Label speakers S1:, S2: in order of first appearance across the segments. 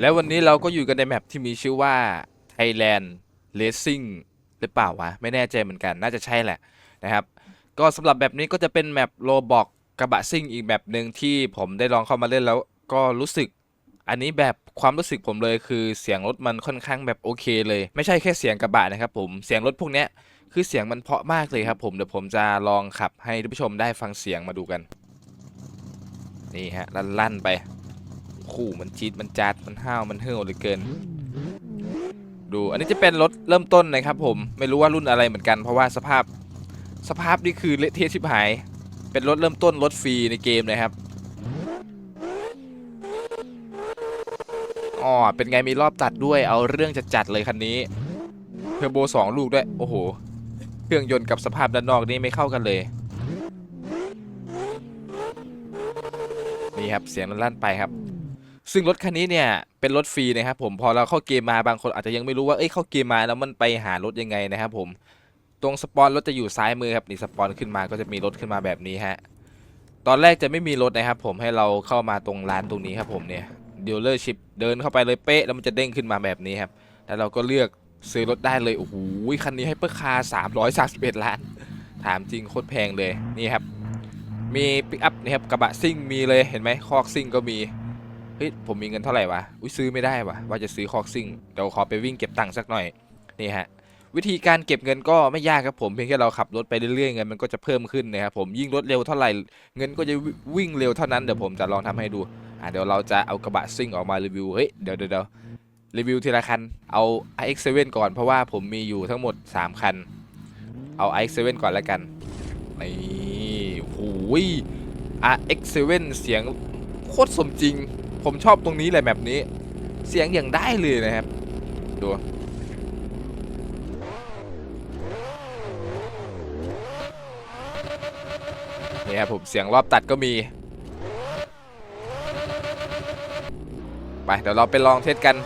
S1: แล้ววันนี้เราก็อยู่กันในแมปที่มีชื่อว่า Thailand Racing หรือเปล่าวะ ไม่แน่ใจเหมือนกัน น่าจะใช่แหละนะครับ ก็สำหรับแบบนี้ก็จะเป็นแมปโลบอกกระบะซิ่งอีกแบบหนึ่งที่ผมได้ลองเข้ามาเล่นแล้วก็รู้สึก อันนี้แบบความรู้สึกผมเลยคือเสียงรถมันค่อนข้างแบบโอเคเลย ไม่ใช่แค่เสียงกระบะนะครับผม เสียงรถพวกเนี้ยคือเสียงมันเพราะมากเลยครับผม เดี๋ยวผมจะลองขับให้ท่านผู้ชมได้ฟังเสียงมาดูกัน นี่ฮะลั่นๆไป ขู่มันจีดมันจัดมันห้าวมันเห่อเหลือเกิน ดูอันนี้จะเป็นรถเริ่มต้นนะครับผมไม่รู้ว่ารุ่นอะไรเหมือนกันเพราะว่าสภาพสภาพนี่คือเละเทะชิบหาย เป็นรถเริ่มต้นรถฟรีในเกมนะครับอ๋อเป็นไงมีรอบตัดด้วยเอาเรื่องจะจัดเลยคันนี้เทอร์โบสองลูกด้วย โอ้โห เครื่องยนต์กับสภาพด้านนอกนี่ไม่เข้ากันเลย นี่ครับ เสียงลั่นไปครับ ซึ่งรถคันนี้เนี่ยเป็นรถฟรีนะครับผมพอเราเข้าเกมมาบางคนอาจจะยังไม่รู้ว่าเอ้ยเข้าเกมมาแล้วมันไปหารถยังไงนะครับผมตรงสปอนรถจะอยู่ซ้ายมือครับนี่สปอนขึ้นมาก็จะมีรถขึ้นมาแบบนี้ฮะตอนแรกจะไม่มีรถนะครับผมให้เราเข้ามาตรงร้านตรงนี้ครับผมเนี่ยดีลเลอร์ชิพเดินเข้าไปเลยเป๊ะแล้วมันจะเด้งขึ้นมาแบบนี้ครับแล้วเราก็เลือกซื้อรถได้เลยโอ้โหคันนี้ให้เปอร์คาร์สามร้อยสามสิบเอ็ดล้าน ถามจริงโคตรแพงเลยนี่ครับมีปิกอัพนี่ครับกระบะซิ่งมีเลยเห็นไหมคอกซิ่งก็มี เฮ้ยผมมีเงินเท่าไหร่วะอุ้ยซื้อไม่ได้วะว่าจะซื้อคอกซิ่งเดี๋ยวขอไปวิ่งเก็บตังค์สักหน่อยนี่ฮะวิธีการเก็บเงินก็ไม่ยากครับผมเพียงแค่เราขับรถไปเรื่อยๆเงินมันก็จะเพิ่มขึ้นนะครับผมยิ่งรถเร็วเท่าไหร่เงินก็จะวิ่งเร็วเท่านั้นเดี๋ยวผมจะลองทำให้ดูอะเดี๋ยวเราจะเอากระบะซิ่งออกมารีวิวเฮ้ยเดี๋ยวเดี๋ยวเรีวิวทีละคันเอา iX7 ก่อนเพราะว่าผมมีอยู่ทั้งหมด 3 คัน เอา iX7 ก่อนแล้วกันนี่โอ้โห RX7 เสียงโคตรสมจริง ผมชอบตรงนี้เลยแบบนี้ เสียงอย่างได้เลยนะครับ ดูนี่ครับผมเสียงรอบตัดก็มี ไปเดี๋ยวเราไปลองเทสกัน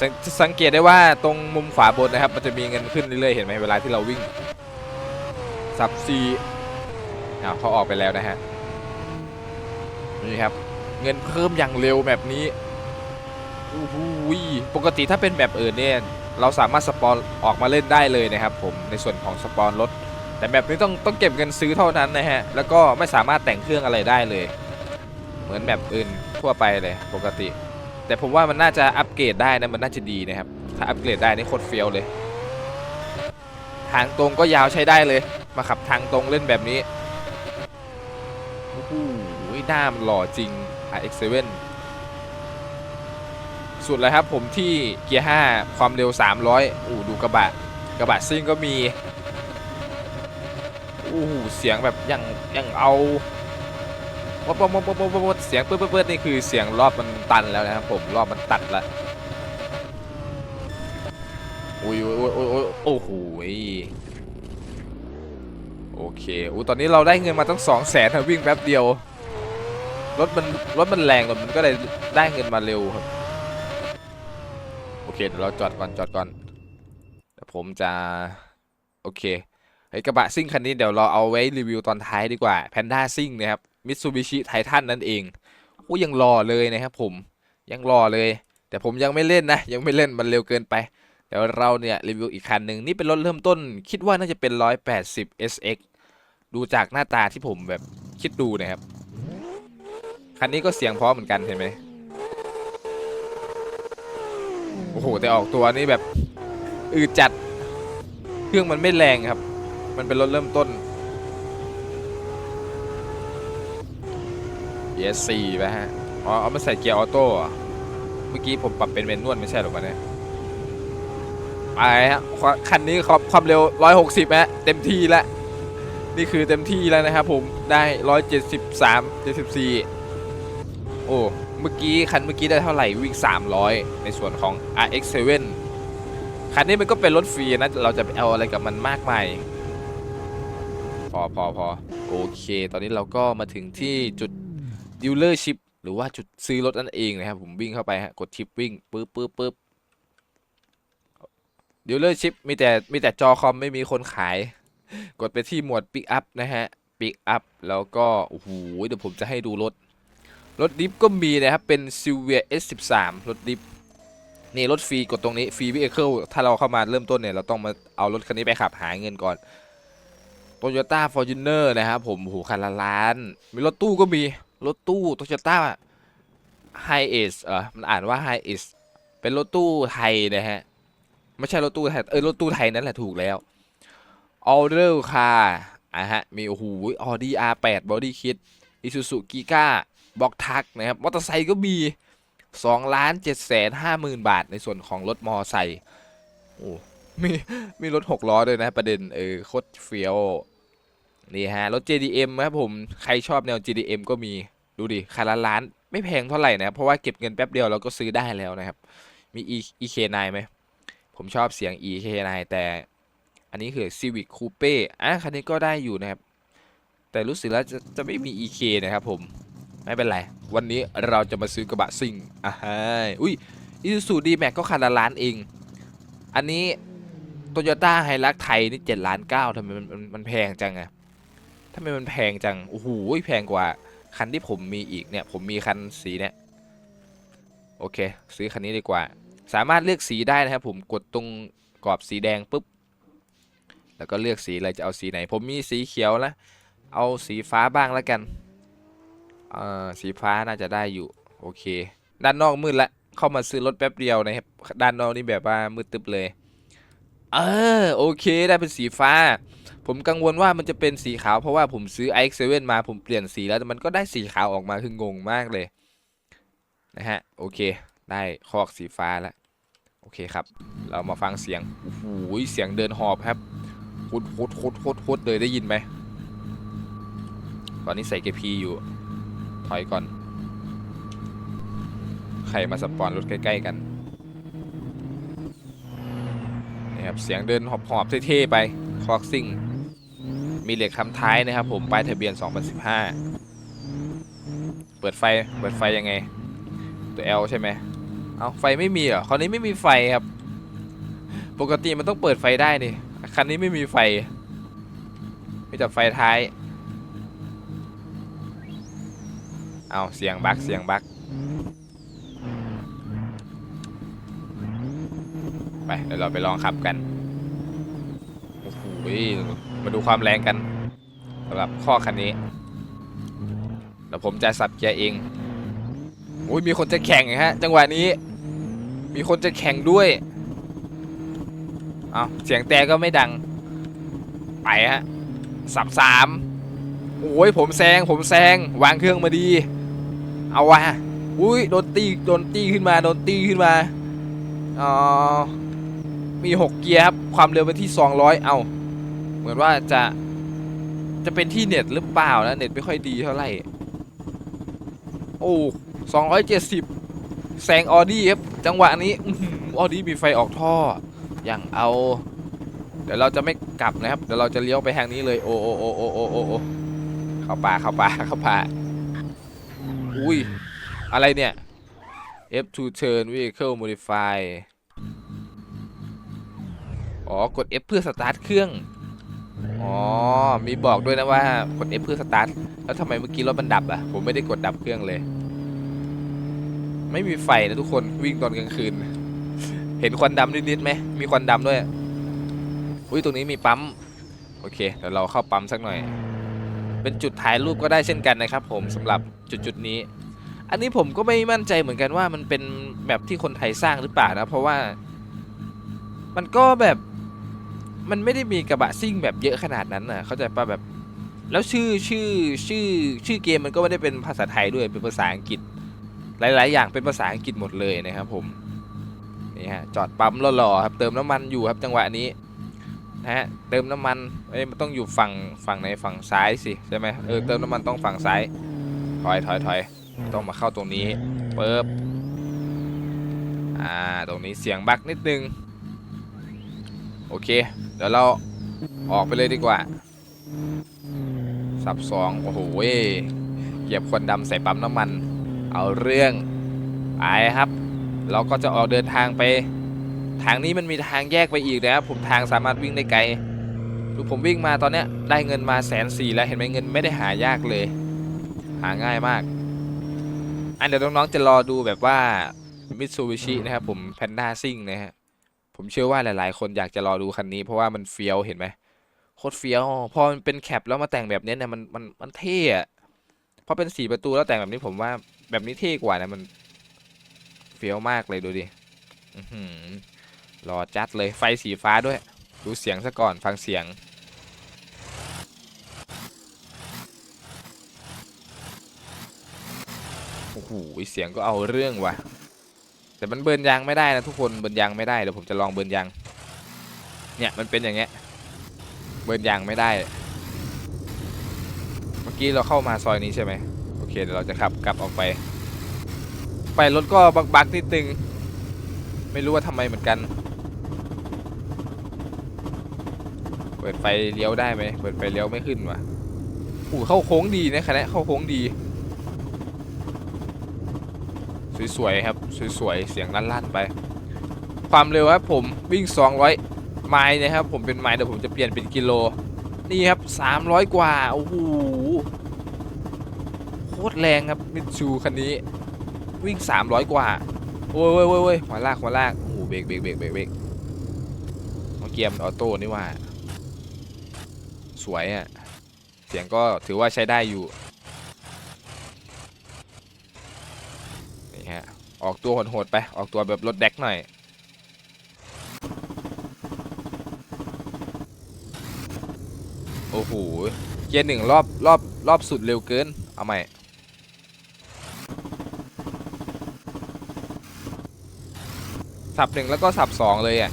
S1: สสังเกตได้ว่าตรงมุมขวาบนนะครับ มันจะมีเงินขึ้นเรื่อยๆเห็นไหมเวลาที่เราวิ่งสับซีอ้าวเขาออกไปแล้วนะฮะนี่ครับ เงินเพิ่มอย่างเร็วแบบนี้อู้หูยปกติถ้าเป็นแบบอื่นเนี่ยเราสามารถสปอนออกมาเล่นได้เลยนะครับผมในส่วนของสปอนรถแต่แบบนี้ต้องต้องเก็บเงินซื้อเท่านั้นนะฮะแล้วก็ไม่สามารถแต่งเครื่องอะไรได้เลย เหมือนแบบอื่นทั่วไปเลยปกติ แต่ผมว่ามันน่าจะอัปเกรดได้นะมันน่าจะดีนะครับถ้าอัปเกรดได้นี่โคตรเฟี้ยวเลย ทางตรงก็ยาวใช้ได้เลย มาขับทางตรงเล่นแบบนี้ หหน้ามันหล่อจริง RX7 สุดเลยครับผมที่เกียร์ 5 ความเร็ว 300อู้ดูกระบะ กระบะซิ่งก็มีอู้หูเสียงแบบยังยังเอาวับวับวับวับวับเสียงเปื้ดเปื้ดนี่คือเสียงรอบมันตันแล้วนะครับผมรอบมันตัดละอุ้ยอุ้ยอุ้ยอุ้ยโอ้โหโอเคอู้ตอนนี้เราได้เงินมาตั้งสองแสนวิ่งแป๊บเดียว รถมันรถมันแรงกว่ามันก็เลยได้เงินมาเร็วครับ โอเคเดี๋ยวเราจอดก่อนจอดก่อนเดี๋ยวผมจะ โอเคไอ้กระบะซิ่งคันนี้เดี๋ยวเราเอาไว้รีวิวตอนท้ายดีกว่าแพนด้าซิ่งนะครับมิตซูบิชิไททันนั่นเองโอ้ยังรอเลยนะครับผมยังรอเลย แต่ผมยังไม่เล่นนะ ยังไม่เล่นมันเร็วเกินไปเดี๋ยวเราเนี่ยรีวิวอีกคันหนึ่งนี่เป็นรถเริ่มต้น คิดว่าน่าจะเป็น 180 SX ดูจากหน้าตาที่ผมแบบคิดดูนะครับ คันนี้ก็เสียงเพราะเหมือนกันเห็นไหมโอ้โหแต่ออกตัวนี่แบบอืดจัด เครื่องมันไม่แรงครับ มันเป็นรถเริ่มต้น ES4 ไปฮะ อ๋อเอามาใส่เกียร์ออโต้เมื่อกี้ผมปรับเป็นเมนนวลไม่ใช่หรอวะเนี่ยไปฮะคันนี้ครับความเร็ว 160 ฮะ เต็มที่แล้ว นี่คือเต็มที่แล้วนะครับผม ได้ 173 74 โอ้ เมื่อกี้คันเมื่อกี้ได้เท่าไหร่วิ่ง 300 ในส่วนของ RX7 คันนี้มันก็เป็นรถฟรีนะ เราจะเอาอะไรกับมันมากมายพอพอพอโอเค ตอนนี้เราก็มาถึงที่จุด dealership หรือว่าจุดซื้อรถนั่นเองนะครับ ผมวิ่งเข้าไปฮะ กดชิปวิ่งปึ๊บปึ๊บปึ๊บ dealership มีแต่มีแต่จอคอมไม่มีคนขาย กดไปที่หมวด pick up นะฮะ pick up แล้วก็ โอ้โห เดี๋ยวผมจะให้ดูรถ รถดิฟก็มีนะครับ เป็น s i l v i a S13 รถดิฟนี่รถฟรีกดตรงนี้ฟรีวิเคิลถ้าเราเข้ามาเริ่มต้นเนี่ย เราต้องมาเอารถคันนี้ไปขับหาเงินก่อน Toyota Fortuner นะครับผมโอ้โหคันละล้าน มีรถตู้ก็มี รถตู้ Toyota Hi Ace เออมันอ่านว่า Hi Ace เป็นรถตู้ไทยนะฮะ ไม่ใช่รถตู้ไทย เออรถตู้ไทยนั่นแหละถูกแล้ว Order Car อะฮะ มีโอ้โห Audi R8 Body Kit Isuzu Giga บอกทักนะครับมอเตอร์ไซค์ก็มี2ล้าน7แสน5หมื่นบาทในส่วนของรถมอไซค์โอ้มีมีรถ6ล้อด้วยนะประเด็นเออโคตรเฟี้ยวนี่ฮะรถ JDM ครับผมใครชอบแนว JDM ก็มีดูดิคันละล้านไม่แพงเท่าไหร่นะครับเพราะว่าเก็บเงินแป๊บเดียวเราก็ซื้อได้แล้วนะครับ มี E EK9 ไหมผมชอบเสียง EK9 แต่อันนี้คือ Civic Coupe อะคันนี้ก็ได้อยู่นะครับ แต่รู้สึกแล้วจะจะไม่มี EK นะครับผม ไม่เป็นไร วันนี้เราจะมาซื้อกระบะซิ่งอะฮะอุ้ย Isuzu D-Max ก็คันละล้านเอง อันนี้โตโยต้าไฮรักไทยนี่เจ็ดล้านเก้าทำไมมันมันมันแพงจังอะทำไมมันแพงจัง โอ้โหแพงกว่า คันที่ผมมีอีกเนี่ย ผมมีคันสีเนี่ย โอเค ซื้อคันนี้ดีกว่า สามารถเลือกสีได้นะครับผมกดตรงกรอบสีแดงปุ๊บ แล้วก็เลือกสีอะไรจะเอาสีไหน ผมมีสีเขียวนะเอาสีฟ้าบ้างแล้วกัน เอ่อสีฟ้าน่าจะได้อยู่ โอเค ด้านนอกมืดละ เข้ามาซื้อรถแป๊บเดียวนะครับ ด้านนอกนี่แบบว่ามืดตึบเลย เออโอเคได้เป็นสีฟ้า ผมกังวลว่ามันจะเป็นสีขาวเพราะว่าผมซื้อ iX7 มาผมเปลี่ยนสีแล้วแต่มันก็ได้สีขาวออกมาคืองงมากเลยนะฮะโอเค ได้คอกสีฟ้าแล้วโอเคครับ เรามาฟังเสียงโอ้โหเสียงเดินหอบครับโคตรโคตรโคตรโคตรเลยได้ยินไหมตอนนี้ใส่เกพีอยู่ อยก่อน ใครมาสปอนรถใกล้ ๆ กันนี่ครับเสียงเดินหอบ ๆ เท่ ๆ ไปคอกซิ่ง มีเหล็กคำท้ายนะครับผมป้ายทะเบียน 2015 เปิดไฟ เปิดไฟยังไง ตัว L ใช่ไหมเอาไฟไม่มีเหรอคันนี้ไม่มีไฟครับ ปกติมันต้องเปิดไฟได้นี่คันนี้ไม่มีไฟ มีแต่ไฟท้าย เอาเสียงบักเสียงบักไปเดี๋ยวเราไปลองขับกันโอ้โหมาดูความแรงกันสำหรับข้อคันนี้เดี๋ยวผมจะสับเกียร์เองโอ้ยมีคนจะแข่งฮะจังหวะนี้ มีคนจะแข่งด้วยเอาเสียงแต่ก็ไม่ดัง ไปฮะสับสามโอ้ยผมแซงผมแซงวางเครื่องมาดี เอาวะอุ้ยโดนตีโดนตีขึ้นมาโดนตีขึ้นมาอ๋อมี 6 เกียร์ครับ ความเร็วไปที่ 200 เอาเหมือนว่าจะจะเป็นที่เน็ตหรือเปล่านะเน็ตไม่ค่อยดีเท่าไหร่ โอ้270แซงออดี้ครับ จังหวะนี้ออดี้มีไฟออกท่อ อย่างเอา เดี๋ยวเราจะไม่กลับนะครับ เดี๋ยวเราจะเลี้ยวไปทางนี้เลย โอ้โอ้โอ้โอ้โอ้โอ้โอ้เข้าป่าเข้าป่าเข้าป่า อุ้ย อะไรเนี่ย F2 turn vehicle modify อ๋อ กด F เพื่อสตาร์ทเครื่อง อ๋อ มีบอกด้วยนะว่ากด F เพื่อสตาร์ท แล้วทำไมเมื่อกี้รถมันดับอะ ผมไม่ได้กดดับเครื่องเลย ไม่มีไฟนะทุกคน วิ่งตอนกลางคืน เห็นควันดำนิดๆไหม มีควันดำด้วย อุ้ย ตรงนี้มีปั๊ม โอเค เดี๋ยวเราเข้าปั๊มสักหน่อย เป็นจุดถ่ายรูปก็ได้เช่นกันนะครับผมสำหรับจุดจุดนี้ อันนี้ผมก็ไม่มั่นใจเหมือนกันว่ามันเป็นแบบที่คนไทยสร้างหรือเปล่านะเพราะว่า มันก็แบบมันไม่ได้มีกระบะซิ่งแบบเยอะขนาดนั้นน่ะเข้าใจปะแบบ แล้วชื่อชื่อชื่อชื่อเกมมันก็ไม่ได้เป็นภาษาไทยด้วยเป็นภาษาอังกฤษ หลาย ๆ อย่างเป็นภาษาอังกฤษหมดเลยนะครับผมนี่ฮะจอดปั๊มหล่อๆครับเติมน้ำมันอยู่ครับจังหวะนี้ นะฮะเติมน้ำมันเอ้ยมันต้องอยู่ฝั่งฝั่งไหนฝั่งซ้ายสิใช่ไหมเออเติมน้ำมันต้องฝั่งซ้ายถอยถอยถอยต้องมาเข้าตรงนี้เปิบอ่าตรงนี้เสียงบักนิดนึงโอเค เดี๋ยวเราออกไปเลยดีกว่า สับสองโอ้โหเว้ยเหยียบควันดำใส่ปั๊มน้ำมัน เอาเรื่องไปครับ เราก็จะออกเดินทางไป ทางนี้มันมีทางแยกไปอีกนะครับผมทางสามารถวิ่งได้ไกลดูผมวิ่งมาตอนเนี้ยได้เงินมาแสนสี่แล้วเห็นไหมเงินไม่ได้หายากเลย หาง่ายมาก อันเดี๋ยวน้องๆจะรอดูแบบว่ามิตซูบิชินะครับผมแพนด้าซิ่งนะฮะผมเชื่อว่าหลายๆ คนอยากจะรอดูคันนี้เพราะว่ามันเฟี้ยวเห็นไหมโคตรเฟี้ยวพอมันเป็นแคปแล้วมาแต่งแบบนี้เนี่ยมันมันมันเท่อะพราะเป็นสีประตูแล้วแต่งแบบนี้ผมว่าแบบนี้เท่กว่านะมันเฟี้ยวมากเลยดูดิอื รอจัดเลยไฟสีฟ้าด้วย ดูเสียงซะก่อนฟังเสียง โอ้โหเสียงก็เอาเรื่องว่ะ แต่มันเบิร์นยางไม่ได้นะทุกคนเบิร์นยางไม่ได้เดี๋ยวผมจะลองเบิร์นยาง เนี่ยมันเป็นอย่างเงี้ยเบิร์นยางไม่ได้ เมื่อกี้เราเข้ามาซอยนี้ใช่ไหมโอเคเดี๋ยวเราจะขับกลับออกไป ไปรถก็บักบักนิดนึงไม่รู้ว่าทำไมเหมือนกัน เปิดไฟเลี้ยวได้ไหมเปิดไฟเลี้ยวไม่ขึ้นว่ะโอ้โหเข้าโค้งดีนะคันนี้เข้าโค้งดี สวยๆครับสวยๆเสียงลั่นๆไป ความเร็วครับผมวิ่ง 200 ไมล์นะครับผมเป็นไมล์เดี๋ยวผมจะเปลี่ยนเป็นกิโล นี่ครับ 300 กว่าโอ้โหโคตรแรงครับมิตซูคันนี้วิ่ง 300 กว่าโอ้ยโอ้ยโอ้ยหัวลากหัวลากโอ้โหเบรกเบรกเบรกเบรกเบรกเมื่อกี้มันออโต้นี่ว่า สวยอะ เสียงก็ถือว่าใช้ได้อยู่นี่ฮะออกตัวโหดๆไป ออกตัวแบบรถแดกหน่อยโอ้โหเกียร์หนึ่งรอบรอบรอบสุดเร็วเกิน เอาใหม่ สับหนึ่งแล้วก็สับสองเลยอะ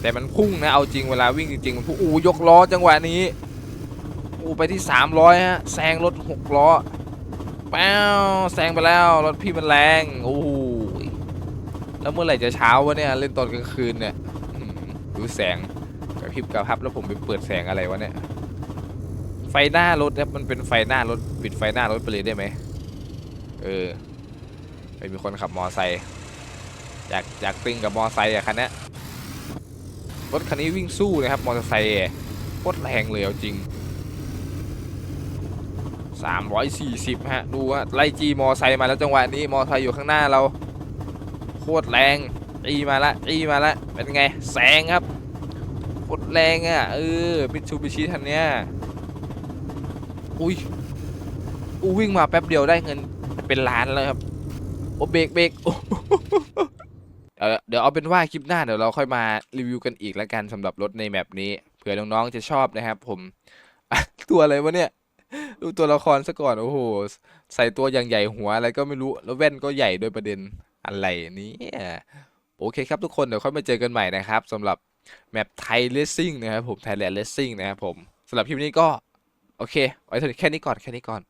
S1: แต่มันพุ่งนะ เอาจริงเวลาวิ่งจริงๆ มันพุ่งอู้ยกล้อจังหวะนี้ อูไปที่ 300 ฮะ แซงรถ 6 ล้อแป้วแซงไปแล้ว รถพี่มันแรง โอ้โหแล้วเมื่อไหร่จะเช้าวะเนี่ย เล่นตอนกลางคืนเนี่ยดูแสงกระพริบกระพับแล้วผมไปเปิดแสงอะไรวะเนี่ย ไฟหน้ารถครับมันเป็นไฟหน้ารถ ปิดไฟหน้ารถไปเลยได้ไหม เออไปมีคนขับมอไซค์อยากอยากตึงกับมอไซค์อะคันนี้รถคันนี้วิ่งสู้นะครับมอเตอร์ไซค์โคตรแรงเลยเอาจริง 340 ฮะ ดูว่าไล่จีมอไซค์มาแล้วจังหวะนี้มอไซค์อยู่ข้างหน้าเรา โคตรแรงจีมาละจีมาละเป็นไงแซงครับโคตรแรงอะเออมิตซูบิชิทันเนี้ยอุ้ยอูวิ่งมาแป๊บเดียวได้เงินเป็นล้านแล้วครับโอ้เบรกเบรกโอ้เดี๋ยวเอาเป็นว่าคลิปหน้าเดี๋ยวเราค่อยมารีวิวกันอีกแล้วกันสำหรับรถในแมปนี้เผื่อน้องๆจะชอบนะครับผมตัวอะไรวะเนี่ย ดูตัวละครซะก่อนโอ้โห ใส่ตัวอย่างใหญ่หัวอะไรก็ไม่รู้ แล้วแว่นก็ใหญ่ด้วยประเด็นอะไรนี้โอเคครับทุกคนเดี๋ยวค่อยมาเจอกันใหม่นะครับสำหรับแมปไทยเลสซิ่งนะครับผมไทยแลนด์เลสซิ่งนะครับผมสำหรับคลิปนี้ก็ โอเคไว้แค่นี้ก่อนแค่นี้ก่อน